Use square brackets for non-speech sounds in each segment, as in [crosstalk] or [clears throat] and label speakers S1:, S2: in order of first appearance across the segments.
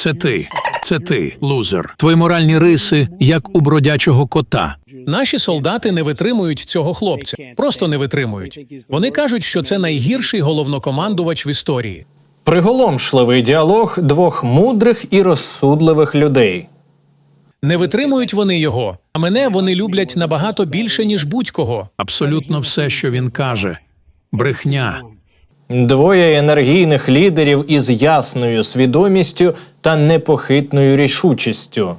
S1: Це ти, це ти, лузер. Твої моральні риси, як у бродячого кота.
S2: Наші солдати не витримують цього хлопця, просто не витримують. Вони кажуть, що це найгірший головнокомандувач в історії.
S3: Приголомшливий діалог двох мудрих і розсудливих людей.
S2: Не витримують вони його, а мене вони люблять набагато більше, ніж будь-кого.
S1: Абсолютно все, що він каже. Брехня.
S3: Двоє енергійних лідерів із ясною свідомістю та непохитною рішучістю.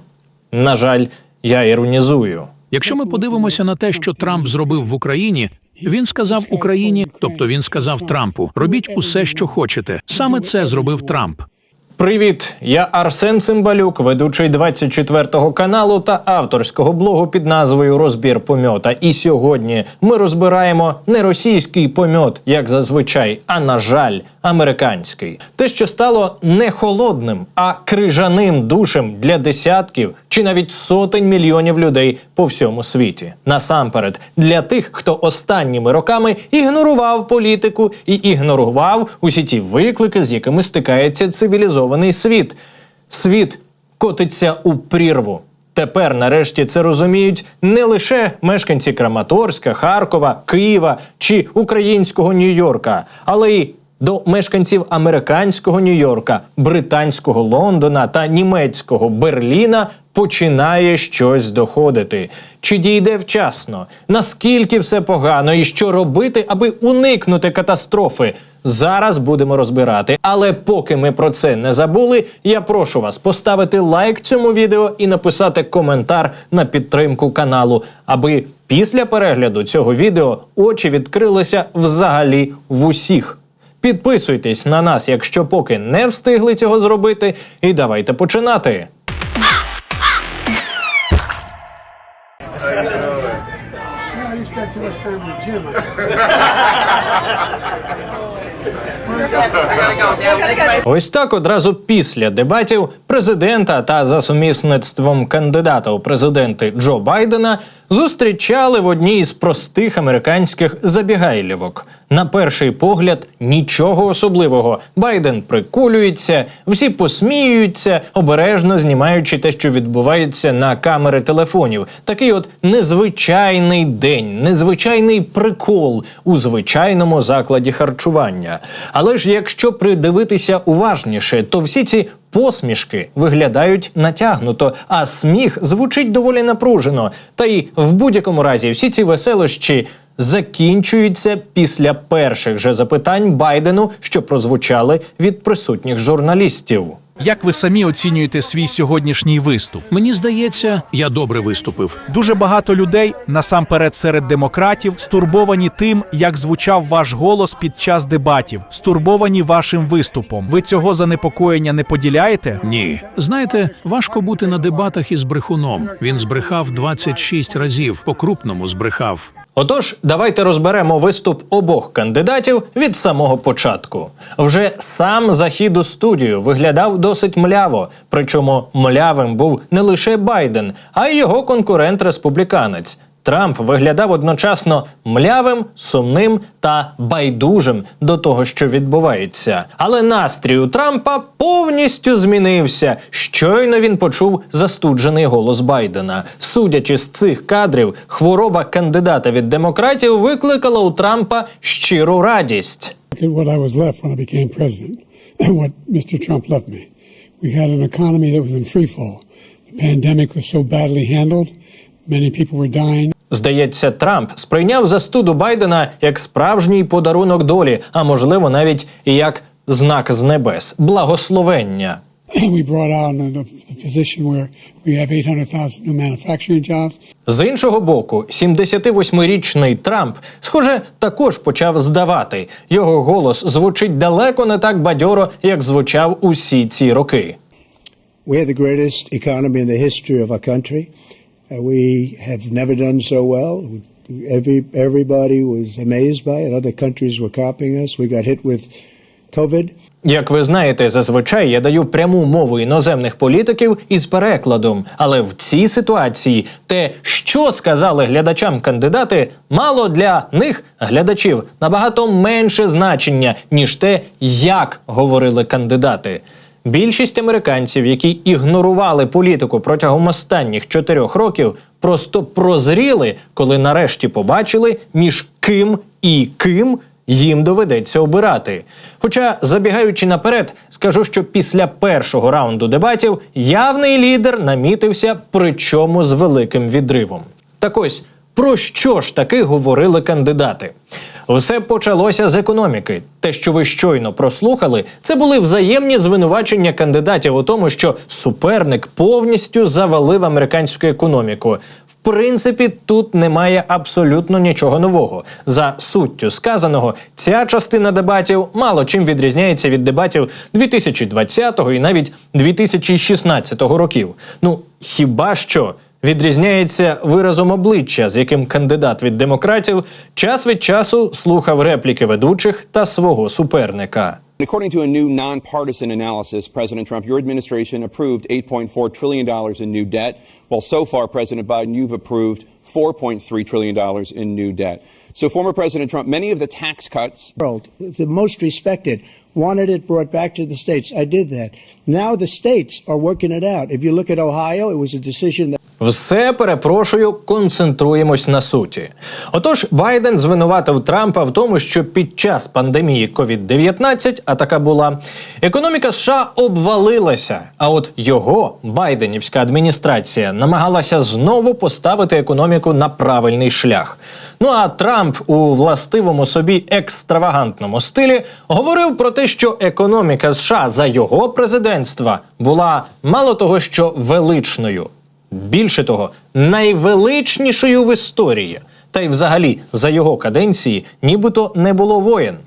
S3: На жаль, я іронізую.
S1: Якщо ми подивимося на те, що Трамп зробив в Україні, він сказав Україні, тобто він сказав Трампу: робіть усе, що хочете. Саме це зробив Трамп.
S3: Привіт, я Арсен Цимбалюк, ведучий 24 каналу та авторського блогу під назвою Розбір помьота. І сьогодні ми розбираємо не російський помьот, як зазвичай, а на жаль, американський. Те, що стало не холодним, а крижаним душем для десятків чи навіть сотень мільйонів людей по всьому світі. Насамперед, для тих, хто останніми роками ігнорував політику і ігнорував усі ті виклики, з якими стикається цивілізований світ. Світ котиться у прірву. Тепер, нарешті, це розуміють не лише мешканці Краматорська, Харкова, Києва чи українського Нью-Йорка, але й до мешканців американського Нью-Йорка, британського Лондона та німецького Берліна починає щось доходити. Чи дійде вчасно? Наскільки все погано і що робити, аби уникнути катастрофи? Зараз будемо розбирати. Але поки ми про це не забули, я прошу вас поставити лайк цьому відео і написати коментар на підтримку каналу, аби після перегляду цього відео очі відкрилися взагалі в усіх. Підписуйтесь на нас, якщо поки не встигли цього зробити, і давайте починати. Ось так одразу після дебатів президента та за сумісництвом кандидата у президенти Джо Байдена зустрічали в одній із простих американських забігайлівок. На перший погляд нічого особливого. Байден прикулюється, всі посміюються, обережно знімаючи те, що відбувається на камери телефонів. Такий от незвичайний день, незвичайний прикол у звичайному закладі харчування. Але ж якщо придивитися уважніше, то всі ці посмішки виглядають натягнуто, а сміх звучить доволі напружено. Та й в будь-якому разі всі ці веселощі закінчуються після перших же запитань Байдену, що прозвучали від присутніх журналістів.
S4: Як ви самі оцінюєте свій сьогоднішній виступ?
S1: Мені здається, я добре виступив.
S4: Дуже багато людей, насамперед серед демократів, стурбовані тим, як звучав ваш голос під час дебатів, стурбовані вашим виступом. Ви цього занепокоєння не поділяєте?
S1: Ні, знаєте, важко бути на дебатах із брехуном. Він збрехав 26 разів, по-крупному збрехав.
S3: Отож, давайте розберемо виступ обох кандидатів від самого початку. Вже сам захід у студію виглядав досить мляво. Причому млявим був не лише Байден, а й його конкурент-республіканець. Трамп виглядав одночасно млявим, сумним та байдужим до того, що відбувається. Але настрій у Трампа повністю змінився. Щойно він почув застуджений голос Байдена. Судячи з цих кадрів, хвороба кандидата від демократів викликала у Трампа щиру радість. [clears throat]
S5: We had an economy that was in free. The pandemic was so badly handled,
S3: Здається, Трамп сприйняв застуду Байдена як справжній подарунок долі, а можливо, навіть і як знак з небес, благословення. [clears throat]
S5: we brought on the, the position where we have 800,000 new manufacturing jobs.
S3: З іншого боку, 78-річний Трамп, схоже, також почав здавати. Його голос звучить далеко не так бадьоро, як звучав усі ці роки.
S6: We the greatest economy in the history of our country. Uh, we have never done so well. Every, everybody was amazed by it. Other countries were copying us. We got hit with COVID.
S3: Як ви знаєте, зазвичай я даю пряму мову іноземних політиків із перекладом. Але в цій ситуації те, що сказали глядачам кандидати, мало для них глядачів набагато менше значення, ніж те, як говорили кандидати. Більшість американців, які ігнорували політику протягом останніх чотирьох років, просто прозріли, коли нарешті побачили, між ким і ким їм доведеться обирати. Хоча, забігаючи наперед, скажу, що після першого раунду дебатів явний лідер намітився, причому з великим відривом. Так ось про що ж таки говорили кандидати? Все почалося з економіки. Те, що ви щойно прослухали, це були взаємні звинувачення кандидатів у тому, що суперник повністю завалив американську економіку. В принципі, тут немає абсолютно нічого нового. За суттю сказаного, ця частина дебатів мало чим відрізняється від дебатів 2020 і навіть 2016 років. Ну хіба що відрізняється виразом обличчя, з яким кандидат від демократів час від часу слухав репліки ведучих та свого суперника.
S7: According to a new nonpartisan analysis, President Trump, your administration approved $8.4 trillion in new debt, while so far, President Biden, you've approved $4.3 trillion in new debt. So, former President Trump, many of the tax cuts
S6: world, the most respected, wanted it brought back to the states. I did that. Now the states are working it out. If you look at Ohio, it was a decision that
S3: Все перепрошую, концентруємось на суті. Отож, Байден звинуватив Трампа в тому, що під час пандемії COVID-19, а така була, економіка США обвалилася. А от його байденівська адміністрація намагалася знову поставити економіку на правильний шлях. Ну а Трамп у властивому собі екстравагантному стилі говорив про те, що економіка США за його президентства була мало того, що величною. Більше того, найвеличнішою в історії, та й взагалі за його каденції нібито не було воєн.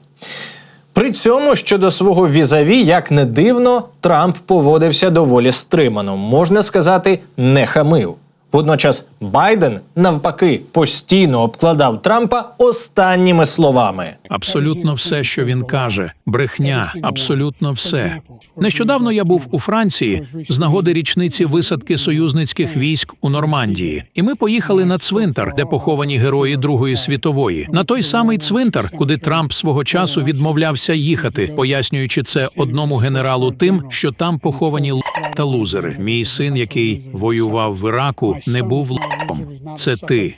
S3: При цьому щодо свого візаві, як не дивно, Трамп поводився доволі стримано, можна сказати, не хамив. Водночас Байден, навпаки, постійно обкладав Трампа останніми словами.
S1: Абсолютно все, що він каже, брехня, абсолютно все. Нещодавно я був у Франції з нагоди річниці висадки союзницьких військ у Нормандії, і ми поїхали на цвинтар, де поховані герої Другої світової, на той самий цвинтар, куди Трамп свого часу відмовлявся їхати, пояснюючи це одному генералу тим, що там поховані та лузери. Мій син, який воював в Іраку, не був л**ом. Це ти,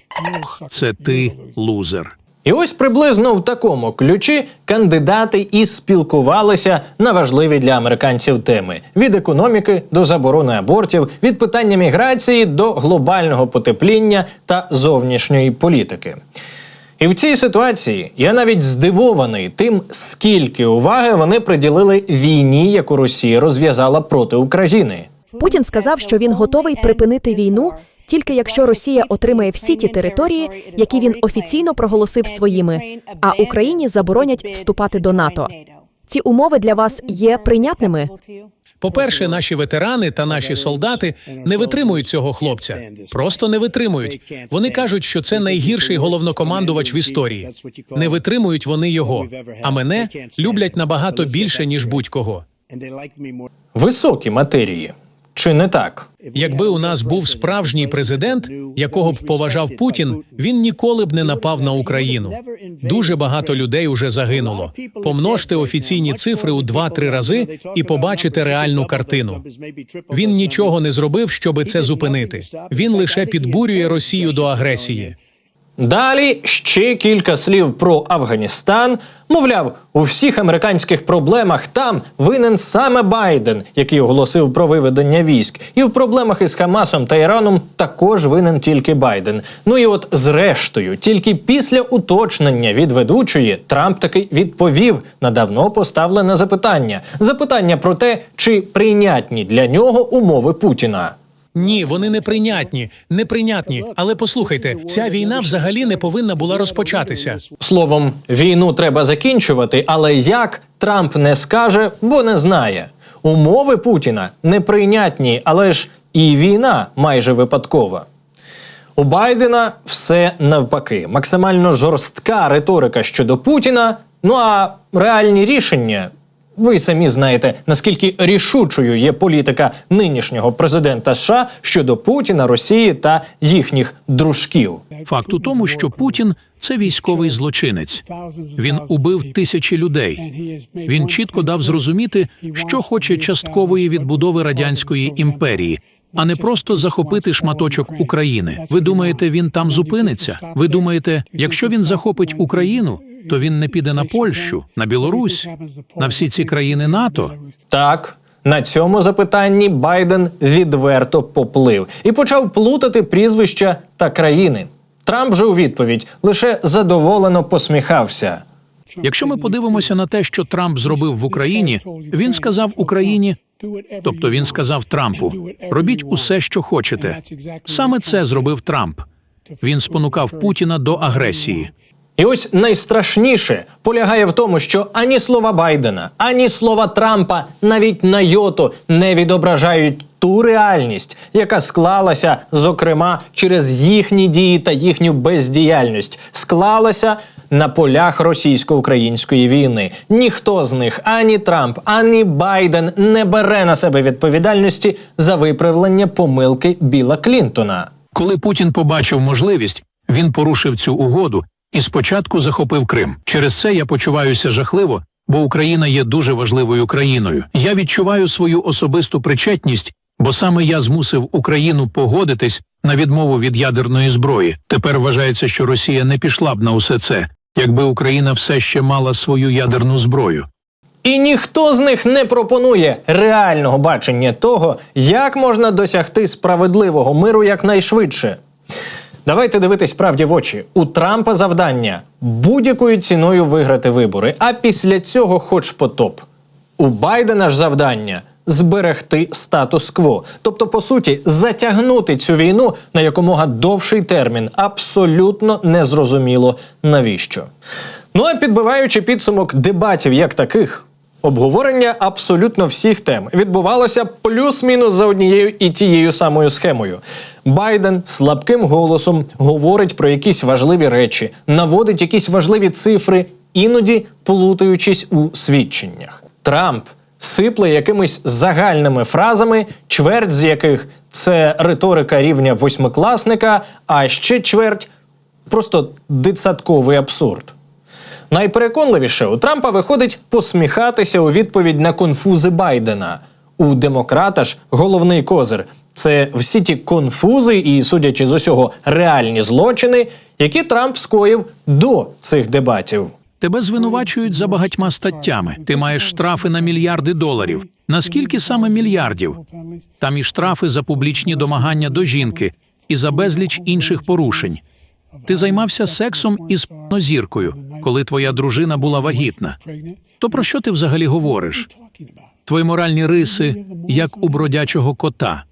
S1: це ти, лузер.
S3: І ось приблизно в такому ключі кандидати і спілкувалися на важливі для американців теми: від економіки до заборони абортів, від питання міграції до глобального потепління та зовнішньої політики. І в цій ситуації я навіть здивований тим, скільки уваги вони приділили війні, яку Росія розв'язала проти України.
S8: Путін сказав, що він готовий припинити війну тільки якщо Росія отримає всі ті території, які він офіційно проголосив своїми, а Україні заборонять вступати до НАТО. Ці умови для вас є прийнятними?
S2: По-перше, наші ветерани та наші солдати не витримують цього хлопця. Просто не витримують. Вони кажуть, що це найгірший головнокомандувач в історії. Не витримують вони його. А мене люблять набагато більше ніж будь-кого.
S3: Високі матерії. Чи не так?
S2: Якби у нас був справжній президент, якого б поважав Путін, він ніколи б не напав на Україну. Дуже багато людей уже загинуло. Помножте офіційні цифри у 2-3 рази і побачите реальну картину. Він нічого не зробив, щоби це зупинити. Він лише підбурює Росію до агресії.
S3: Далі ще кілька слів про Афганістан. Мовляв, у всіх американських проблемах там винен саме Байден, який оголосив про виведення військ, і в проблемах із Хамасом та Іраном також винен тільки Байден. Ну і от, зрештою, тільки після уточнення від ведучої Трамп таки відповів на давно поставлене запитання: запитання про те, чи прийнятні для нього умови Путіна.
S2: Ні, вони неприйнятні, неприйнятні. Але послухайте, ця війна взагалі не повинна була розпочатися.
S3: Словом, війну треба закінчувати, але як Трамп не скаже, бо не знає. Умови Путіна неприйнятні, але ж і війна майже випадкова. У Байдена все навпаки. Максимально жорстка риторика щодо Путіна. Ну а реальні рішення Ви самі знаєте, наскільки рішучою є політика нинішнього президента США щодо Путіна, Росії та їхніх дружків.
S1: Факт у тому, що Путін це військовий злочинець. Він убив тисячі людей. Він чітко дав зрозуміти, що хоче часткової відбудови радянської імперії, а не просто захопити шматочок України. Ви думаєте, він там зупиниться? Ви думаєте, якщо він захопить Україну, то він не піде на Польщу, на Білорусь, на всі ці країни НАТО?
S3: Так, на цьому запитанні Байден відверто поплив і почав плутати прізвища та країни. Трамп же у відповідь лише задоволено посміхався.
S1: Якщо ми подивимося на те, що Трамп зробив в Україні, він сказав Україні, тобто він сказав Трампу: робіть усе, що хочете. Саме це зробив Трамп. Він спонукав Путіна до агресії.
S3: І ось найстрашніше полягає в тому, що ані слова Байдена, ані слова Трампа навіть на йоту не відображають ту реальність, яка склалася, зокрема, через їхні дії та їхню бездіяльність, склалася на полях російсько-української війни. Ніхто з них, ані Трамп, ані Байден, не бере на себе відповідальності за виправлення помилки Біла Клінтона.
S1: Коли Путін побачив можливість, він порушив цю угоду і спочатку захопив Крим. Через це я почуваюся жахливо, бо Україна є дуже важливою країною. Я відчуваю свою особисту причетність, бо саме я змусив Україну погодитись на відмову від ядерної зброї. Тепер вважається, що Росія не пішла б на усе це, якби Україна все ще мала свою ядерну зброю.
S3: І ніхто з них не пропонує реального бачення того, як можна досягти справедливого миру якнайшвидше. Давайте дивитись правді в очі. У Трампа завдання будь-якою ціною виграти вибори, а після цього хоч потоп. У Байдена ж завдання зберегти статус-кво, тобто, по суті, затягнути цю війну на якомога довший термін. Абсолютно незрозуміло навіщо. Ну а підбиваючи підсумок дебатів як таких. Обговорення абсолютно всіх тем відбувалося плюс-мінус за однією і тією самою схемою. Байден слабким голосом говорить про якісь важливі речі, наводить якісь важливі цифри, іноді плутаючись у свідченнях. Трамп сипле якимись загальними фразами, чверть з яких це риторика рівня восьмикласника, а ще чверть просто дитсадковий абсурд. Найпереконливіше у Трампа виходить посміхатися у відповідь на конфузи Байдена. У демократа ж головний козир це всі ті конфузи і, судячи з усього, реальні злочини, які Трамп скоїв до цих дебатів.
S1: Тебе звинувачують за багатьма статтями. Ти маєш штрафи на мільярди доларів. Наскільки саме мільярдів? Там і штрафи за публічні домагання до жінки, і за безліч інших порушень. Ти займався сексом із зіркою, коли твоя дружина була вагітна. То про що ти взагалі говориш? Твої моральні риси, як у бродячого кота.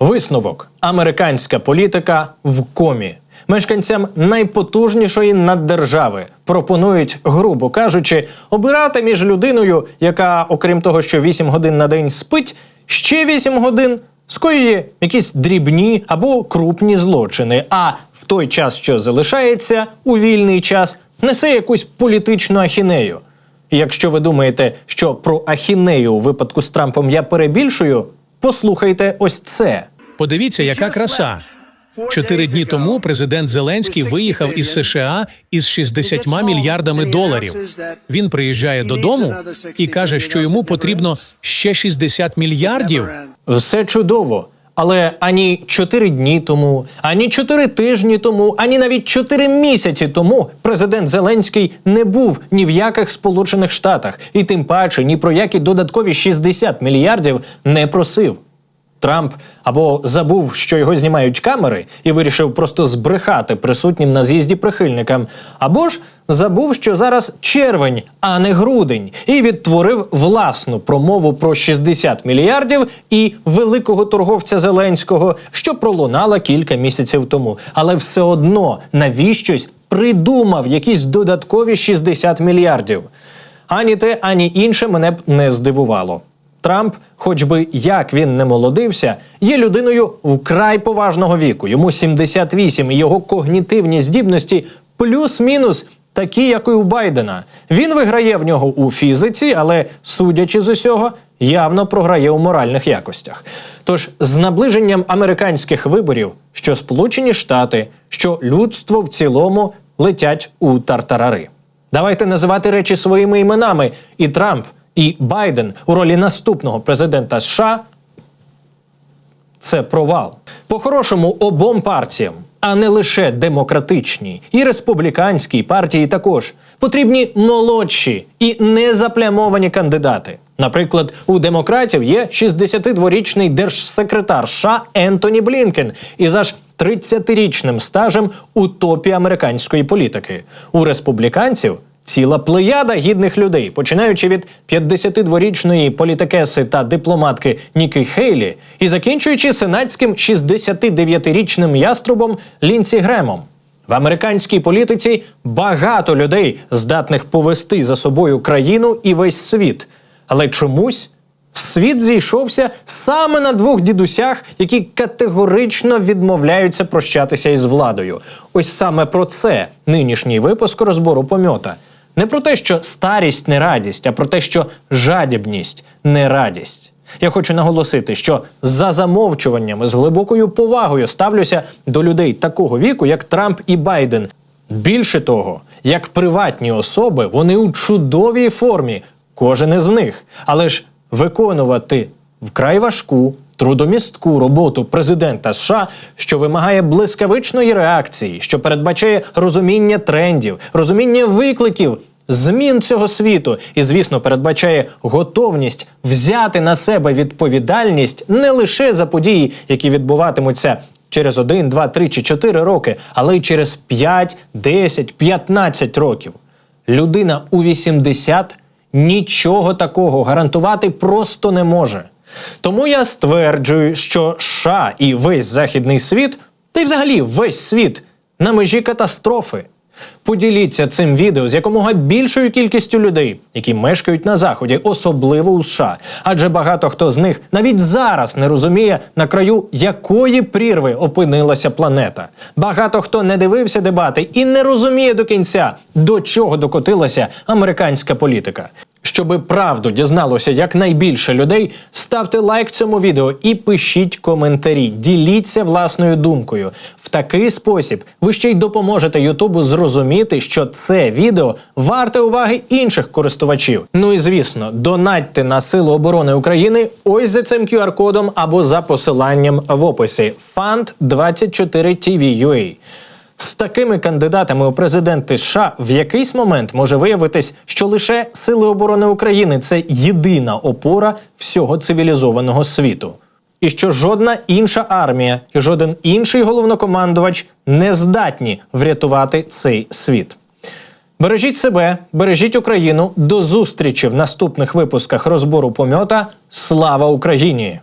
S3: Висновок: американська політика в комі. Мешканцям найпотужнішої наддержави пропонують, грубо кажучи, обирати між людиною, яка, окрім того, що 8 годин на день спить, ще 8 годин скоює якісь дрібні або крупні злочини. А в той час, що залишається у вільний час, несе якусь політичну ахінею. Якщо ви думаєте, що про ахінею у випадку з Трампом я перебільшую, послухайте ось це.
S2: Подивіться, яка краса. Чотири дні тому президент Зеленський виїхав із США із 60 мільярдами доларів. Він приїжджає додому і каже, що йому потрібно ще 60 мільярдів.
S3: Все чудово. Але ані чотири дні тому, ані чотири тижні тому, ані навіть чотири місяці тому президент Зеленський не був ні в яких Сполучених Штатах, і тим паче ні про які додаткові 60 мільярдів не просив. Трамп або забув, що його знімають камери, і вирішив просто збрехати присутнім на з'їзді прихильникам, або ж забув, що зараз червень, а не грудень, і відтворив власну промову про 60 мільярдів і великого торговця Зеленського, що пролунала кілька місяців тому. Але все одно навіщось придумав якісь додаткові 60 мільярдів. Ані те, ані інше мене б не здивувало. Трамп, хоч би як він не молодився, є людиною вкрай поважного віку. Йому 78, і його когнітивні здібності плюс-мінус такі, як і у Байдена. Він виграє в нього у фізиці, але судячи з усього, явно програє у моральних якостях. Тож з наближенням американських виборів, що Сполучені Штати, що людство в цілому летять у тартарари. Давайте називати речі своїми іменами. І Трамп, і Байден у ролі наступного президента США це провал. По-хорошому обом партіям, а не лише демократичній і республіканській партії також потрібні молодші і незаплямовані кандидати. Наприклад, у демократів є 62-річний держсекретар США Ентоні Блінкен із аж 30-річним стажем у топі американської політики. У республіканців ціла плеяда гідних людей, починаючи від 52-річної політикеси та дипломатки Ніки Хейлі і закінчуючи сенатським 69-річним яструбом Лінсі Гремом. В американській політиці багато людей, здатних повести за собою країну і весь світ. Але чомусь світ зійшовся саме на двох дідусях, які категорично відмовляються прощатися із владою. Ось саме про це нинішній випуск розбору помьота. Не про те, що старість не радість, а про те, що жадібність не радість. Я хочу наголосити, що за замовчуваннями з глибокою повагою ставлюся до людей такого віку, як Трамп і Байден. Більше того, як приватні особи, вони у чудовій формі, кожен із них. Але ж виконувати вкрай важку, трудомістку роботу президента США, що вимагає блискавичної реакції, що передбачає розуміння трендів, розуміння викликів. Змін цього світу і, звісно, передбачає готовність взяти на себе відповідальність не лише за події, які відбуватимуться через 1, 2, 3 чи 4 роки, але й через 5, 10, 15 років. Людина у 80 нічого такого гарантувати просто не може. Тому я стверджую, що США і весь західний світ, та й взагалі весь світ на межі катастрофи. Поділіться цим відео з якомога більшою кількістю людей, які мешкають на заході, особливо у США. Адже багато хто з них навіть зараз не розуміє, на краю якої прірви опинилася планета. Багато хто не дивився дебати і не розуміє до кінця, до чого докотилася американська політика. Щоби правду дізналося якнайбільше людей, ставте лайк цьому відео і пишіть коментарі. Діліться власною думкою. В такий спосіб ви ще й допоможете Ютубу зрозуміти, що це відео варте уваги інших користувачів. Ну і звісно, донатьте на Сили оборони України ось за цим QR-кодом або за посиланням в описі Fund 24 TV з такими кандидатами у президенти США в якийсь момент може виявитись, що лише Сили оборони України це єдина опора всього цивілізованого світу. І що жодна інша армія і жоден інший головнокомандувач не здатні врятувати цей світ. Бережіть себе, бережіть Україну. До зустрічі в наступних випусках розбору помьота. Слава Україні!